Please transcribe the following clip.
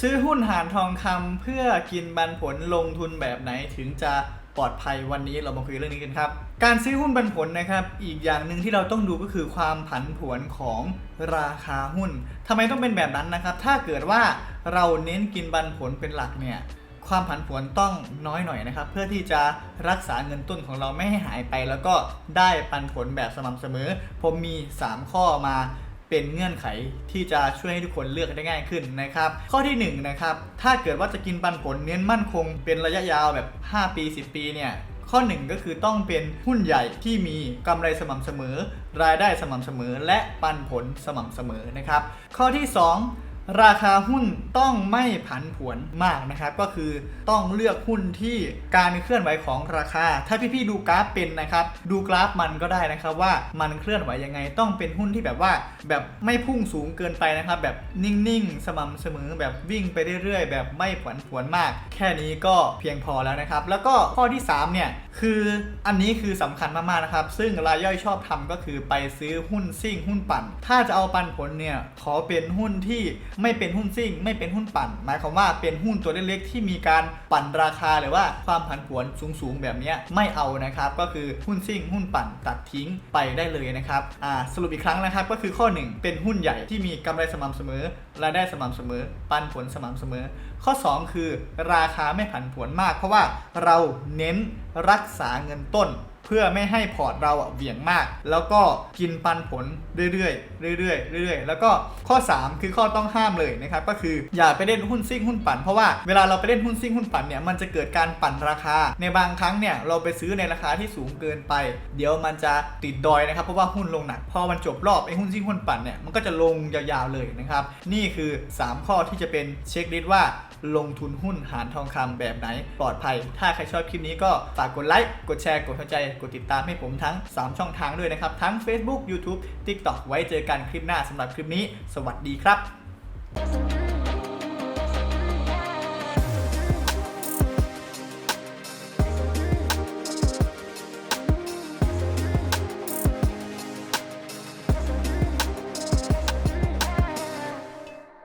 ซื้อหุ้นหานทองคำเพื่อกินปันผลลงทุนแบบไหนถึงจะปลอดภัยวันนี้เรามาคุยเรื่องนี้กันครับ การซื้อหุ้นปันผลนะครับ อีกอย่างหนึ่งที่เราต้องดูก็คือความผันผวนของราคาหุ้นทำไมต้องเป็นแบบนั้นนะครับ ถ้าเกิดว่าเราเน้นกินปันผลเป็นหลักเนี่ยความผันผวนต้องน้อยหน่อยนะครับ เพื่อที่จะรักษาเงินต้นของเราไม่ให้หายไป แล้วก็ได้ปันผลแบบสม่ำเสมอ ผมมี 3 ข้อมา เป็นเงื่อนไขที่จะช่วยให้ทุกคนเลือกได้ง่ายขึ้นนะครับ ข้อที่1นนะครับ ถ้าเกิดว่าจะกินปันผลเน้นมั่นคง เป็นระยะยาวแบบ 5 ปี 10 ปีเนี่ยข้อ 1 ก็คือต้องเป็นหุ้นใหญ่ที่มีกำไรสม่ำเสมอ รายได้สม่ำเสมอ และปันผลสม่ำเสมอนะครับ ข้อที่ 2 ราคาหุ้นต้องไม่ผันผวนมากนะครับ ก็คือต้องเลือกหุ้นที่การเคลื่อนไหวของราคา ถ้าพี่ๆดูกราฟเป็นนะครับ ดูกราฟมันก็ได้นะครับว่ามันเคลื่อนไหวยังไง ต้องเป็นหุ้นที่แบบว่า แบบไม่พุ่งสูงเกินไปนะครับ แบบนิ่งๆ สม่ำเสมอแบบวิ่งไปเรื่อยๆ แบบไม่ผันผวนมาก แค่นี้ก็เพียงพอแล้วนะครับ แล้วก็ข้อที่สามเนี่ยคืออันนี้คือสำคัญมากๆนะครับ ซึ่งรายย่อยชอบทำก็คือไปซื้อหุ้นซิ่งหุ้นปั่น ถ้าจะเอาปันผลเนี่ยขอเป็นหุ้นที่ไม่เป็นหุ้นซิ่ง ไม่เป็นหุ้นปั่น หมายความว่าเป็นหุ้นตัวเล็กๆที่มีการปั่นราคาหรือว่าความผันผวนสูงๆ แบบนี้ไม่เอานะครับ ก็คือหุ้นซิ่ง หุ้นปั่นตัดทิ้งไปได้เลยนะครับอ่าสรุปอีกครั้งนะครับก็คือข้อ 1 เป็นหุ้นใหญ่ที่มีกำไรสม่ำเสมอรายได้สม่ำเสมอ ปันผลสม่ำเสมอ ข้อ 2 คือ ราคาไม่ผันผวนมาก เพราะว่าเราเน้นรักษาเงินต้น เพื่อไม่ให้พอร์ตเราอะเหวี่ยงมาก แล้วก็กินปันผลเรื่อยๆเรื่อยๆเรื่อยๆ แล้วก็ข้อ 3 คือข้อต้องห้ามเลยนะครับก็คืออย่าไปเล่นหุ้นซิ่งหุ้นปั่นเพราะว่าเวลาเราไปเล่นหุ้นซิ่งหุ้นปั่นเนี่ยมันจะเกิดการปั่นราคา ในบางครั้งเนี่ยเราไปซื้อในราคาที่สูงเกินไป เดี๋ยวมันจะติดดอยนะครับเพราะว่าหุ้นลงหนักพอมันจบรอบไอ้หุ้นซิ่งหุ้นปั่นเนี่ยมันก็จะลงยาวๆเลยนะครับนี่คือ 3 ข้อที่จะเป็นเช็คลิสต์ว่าลงทุนหุ้นหารทองคำแบบไหนปลอดภัย ถ้าใครชอบคลิปนี้ก็ฝากกดไลค์กดแชร์กดเข้าใจกดติดตามให้ผมทั้ง 3 ช่องทางด้วยนะครับ ทั้ง Facebook YouTube TikTok ไว้เจอกันคลิปหน้าสำหรับคลิปนี้ สวัสดีครับ